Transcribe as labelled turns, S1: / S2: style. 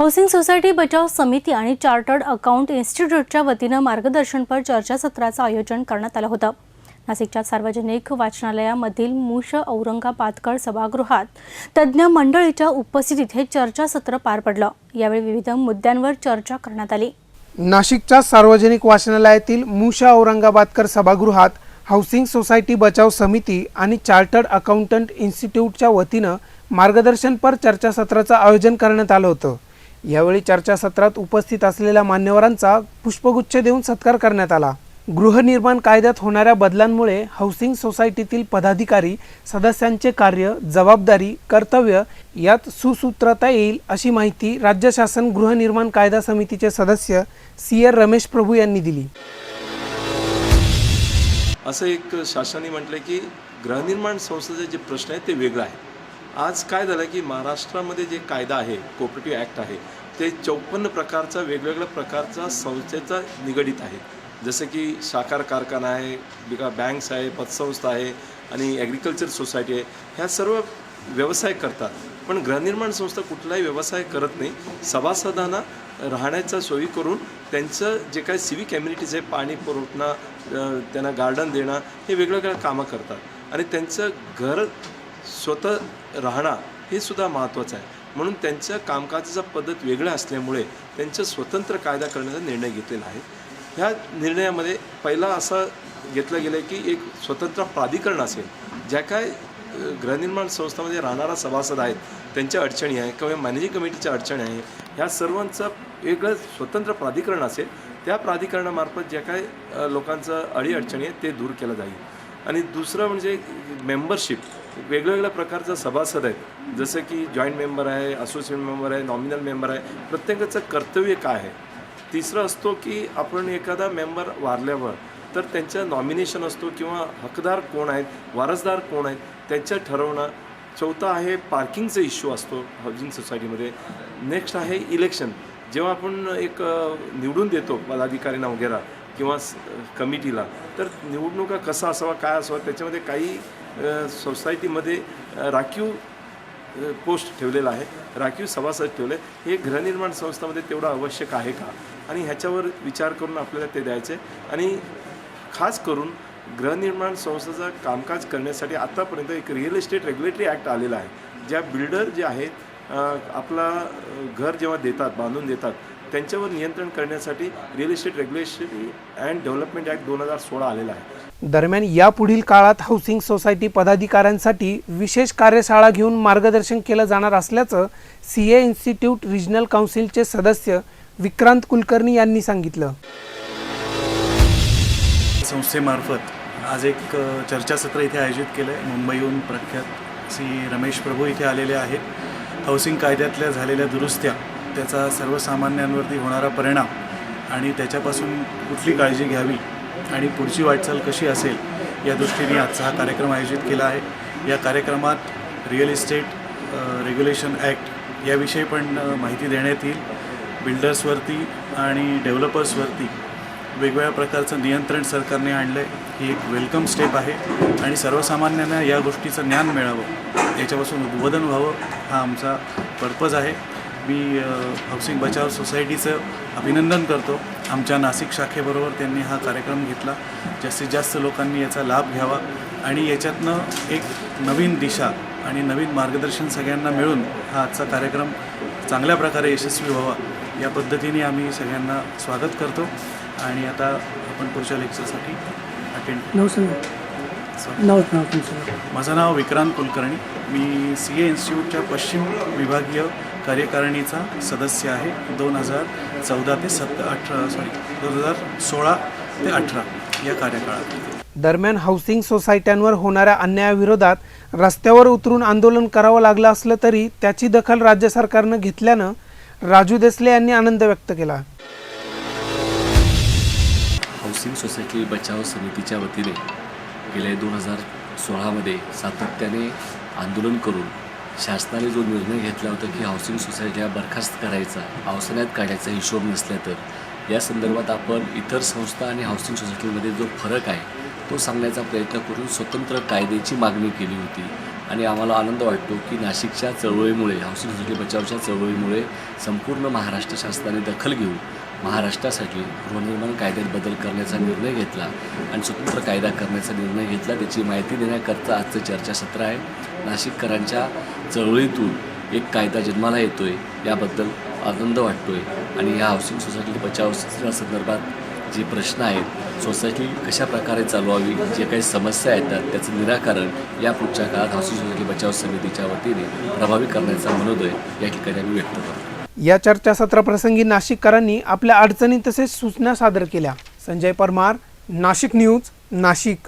S1: Housing society बचाव समिती आणि चार्टर्ड अकाउंट इन्स्टिट्यूटच्या वतीनं मार्गदर्शनपर चर्चासत्राचं आयोजन करण्यात आलं होतं. नाशिकच्या सार्वजनिक वाचनालयामधील मुश औरंगाबादकर सभागृहात तज्ज्ञ मंडळीच्या उपस्थितीत हे चर्चासत्र पार पडलं. यावेळी विविध मुद्द्यांवर चर्चा करण्यात आली.
S2: नाशिकच्या सार्वजनिक वाचनालयातील मुशा औरंगाबादकर सभागृहात हाऊसिंग सोसायटी बचाव समिती आणि चार्टर्ड अकाउंटंट इन्स्टिट्यूटच्या वतीनं मार्गदर्शनपर चर्चासत्राचं आयोजन करण्यात आलं होतं. यावेळी चर्चासत्रात उपस्थित असलेल्या मान्यवरांचा पुष्पगुच्छ देऊन सत्कार करण्यात आला. गृहनिर्माण कायद्यात होणाऱ्या बदलांमुळे हाऊसिंग सोसायटीतील पदाधिकारी सदस्यांचे कार्य जबाबदारी कर्तव्य यात सुसूत्रता येईल अशी माहिती राज्य शासन गृहनिर्माण कायदा समितीचे सदस्य सी आर रमेश प्रभू यांनी दिली.
S3: असं एक शासनाने म्हटलं की गृहनिर्माण संस्थेचे जे प्रश्न आहेत ते वेगळं आहे. आज काय झालं की महाराष्ट्रामध्ये जे कायदा आहे कोऑपरेटिव्ह ॲक्ट आहे ते चौपन्न प्रकारचा वेगवेगळ्या प्रकारचा संस्थेचा निगडीत आहे. जसं की साखर कारखाना आहे बिका बँक्स आहे पतसंस्था आहे आणि ॲग्रिकल्चर सोसायटी आहे. ह्या सर्व व्यवसाय करतात. पण गृहनिर्माण संस्था कुठलाही व्यवसाय करत नाही. सभासदांना राहण्याचा सोयी करून त्यांचं जे काही सिविक कम्युनिटीज आहे पाणी पुरवठणं त्यांना गार्डन देणं हे वेगवेगळ्या कामं करतात. आणि त्यांचं घर स्वतः राहणं हे सुद्धा महत्त्वाचं आहे. म्हणून त्यांच्या कामकाजाचा पद्धत वेगळं असल्यामुळे त्यांचं स्वतंत्र कायदा करण्याचा निर्णय घेतलेला आहे. ह्या निर्णयामध्ये पहिला असा घेतलं गेलं आहे की एक स्वतंत्र प्राधिकरण असेल ज्या काय गृहनिर्माण संस्थामध्ये राहणारा सभासद आहेत त्यांच्या अडचणी आहे किंवा मॅनेजिंग कमिटीच्या अडचणी आहे ह्या सर्वांचं वेगळं स्वतंत्र प्राधिकरण असेल त्या प्राधिकरणामार्फत ज्या काय लोकांचं अडीअडचणी आहेत ते दूर केलं जाईल. आणि दुसरं म्हणजे मेंबरशिप. वेगवेगळ्या प्रकारचा सभासद आहेत. जसं की जॉईंट मेंबर आहे असोसिएट मेंबर आहे नॉमिनल मेंबर आहे. प्रत्येकाचं कर्तव्य काय आहे? तिसरं असतो की आपण एखादा मेंबर वारल्यावर तर त्यांचं नॉमिनेशन असतो किंवा हकदार कोण आहेत वारसदार कोण आहेत त्यांचं ठरवणं. चौथा आहे पार्किंगचा इश्यू असतो हाऊसिंग सोसायटीमध्ये नेक्स्ट आहे इलेक्शन जेव्हा आपण एक निवडून देतो पदाधिकाऱ्यांना वगैरे किंवा कमिटीला तर निवडणुका कसा असावा काय असावा त्याच्यामध्ये काही सोसायटीमध्ये राखीव पोस्ट ठेवलेला आहे. राखीव सभासद ठेवले. हे गृहनिर्माण संस्थामध्ये तेवढं आवश्यक आहे का? आणि ह्याच्यावर विचार करून आपल्याला ते द्यायचे. आणि खास करून गृहनिर्माण संस्थेचं कामकाज करण्यासाठी आत्तापर्यंत एक रिअल इस्टेट रेग्युलेटरी ॲक्ट आलेला आहे. ज्या बिल्डर जे आहेत आपला घर जेव्हा देतात बांधून देतात त्यांच्यावर नियंत्रण करण्यासाठी real estate regulation and development act दोन हजार सोळा आलेला आहे.
S2: दरम्यान यापुढील काळात हाऊसिंग सोसायटी पदाधिकाऱ्यांसाठी विशेष कार्यशाळा घेऊन मार्गदर्शन केलं जाणार असल्याचं सी ए इन्स्टिट्यूट रिजनल काउन्सिलचे सदस्य विक्रांत कुलकर्णी यांनी सांगितलं.
S4: संस्थेमार्फत आज एक चर्चासत्र इथे आयोजित केलं आहे मुंबईहून प्रख्यात श्री रमेश प्रभू इथे आलेले आहेत. हाऊसिंग कायद्यातल्या झालेल्या दुरुस्त्या त्याचा सर्वसामान्यांवरती होणारा परिणाम आणि त्याच्यापासून कुठली काळजी घ्यावी आणि पुढची वाटचाल कशी असेल या दृष्टीने आजचा हा कार्यक्रम आयोजित केला आहे. या कार्यक्रमात रिअल इस्टेट रेग्युलेशन ॲक्ट याविषयी पण माहिती देण्यात येईल. बिल्डर्सवरती आणि डेव्हलपर्सवरती वेगवेगळ्या प्रकारचं नियंत्रण सरकारने आणलं आहे ही एक वेलकम स्टेप आहे आणि सर्वसामान्यांना या गोष्टीचं ज्ञान मिळावं याच्यापासून उद्बोधन व्हावं हा आमचा पर्पज आहे. मी अ, हाऊसिंग बचाव सोसायटीचं अभिनंदन करतो. आमच्या नाशिक शाखेबरोबर त्यांनी हा कार्यक्रम घेतला जास्तीत जास्त लोकांनी याचा लाभ घ्यावा आणि याच्यातनं एक नवीन दिशा आणि नवीन मार्गदर्शन सगळ्यांना मिळून हा आजचा कार्यक्रम चांगल्या प्रकारे यशस्वी व्हावा या पद्धतीने आम्ही सगळ्यांना स्वागत करतो. आणि आता आपण पुढच्या लेक्चरसाठी अटेंड
S5: नाव तुमचं.
S4: माझं नाव विक्रांत कुलकर्णी. मी सी ए इन्स्टिट्यूटच्या पश्चिम विभागीय कार्यकारिणीचा सदस्य आहे. दोन हजार चौदा ते सत्त अठरा सॉरी दोन हजार सोळा ते अठरा या कार्यकाळात.
S2: दरम्यान हाऊसिंग सोसायट्यांवर होणाऱ्या अन्यायाविरोधात रस्त्यावर उतरून आंदोलन करावं लागलं असलं तरी त्याची दखल राज्य सरकारनं घेतल्यानं राजू देसले यांनी आनंद व्यक्त केला.
S6: हाऊसिंग सोसायटी बचाव समितीच्या वतीने गेल्या दोन हजार सोळामध्ये सातत्याने आंदोलन करून शासनाने जो निर्णय घेतला होता की हाऊसिंग सोसायट्या बरखास्त करायचा पावसाळ्यात काढायचा हिशोब नसल्या तर या संदर्भात आपण इतर संस्था आणि हाऊसिंग सोसायटीमध्ये जो फरक आहे तो सांगण्याचा प्रयत्न करून स्वतंत्र कायद्याची मागणी केली होती. आणि आम्हाला आनंद वाटतो की नाशिकच्या चळवळीमुळे हाऊसिंग सोसायटी बचावच्या चळवळीमुळे संपूर्ण महाराष्ट्र शासनाने दखल घेऊन महाराष्ट्रासाठी गृहनिर्माण कायद्यात बदल करण्याचा निर्णय घेतला आणि स्वतंत्र कायदा करण्याचा निर्णय घेतला. त्याची माहिती देण्याकरता आजचं चर्चासत्र आहे. नाशिककरांच्या चळवळीतून एक कायदा जन्माला येतो आहे याबद्दल आनंद वाटतो आहे आणि या हाऊसिंग सोसायटी बचाव संदर्भात जे प्रश्न आहेत सोसायटी कशा प्रकारे चालवावी जे काही समस्या येतात त्याचं निराकरण या पुढच्या काळात हाऊसिंग सोसायटी बचाव समितीच्या वतीने प्रभावी करण्याचा मनोदय या ठिकाणी आम्ही व्यक्त करतो.
S2: या चर्चासत्राप्रसंगी नाशिककरांनी आपल्या अडचणी तसेच सूचना सादर केल्या. संजय परमार नाशिक न्यूज नाशिक.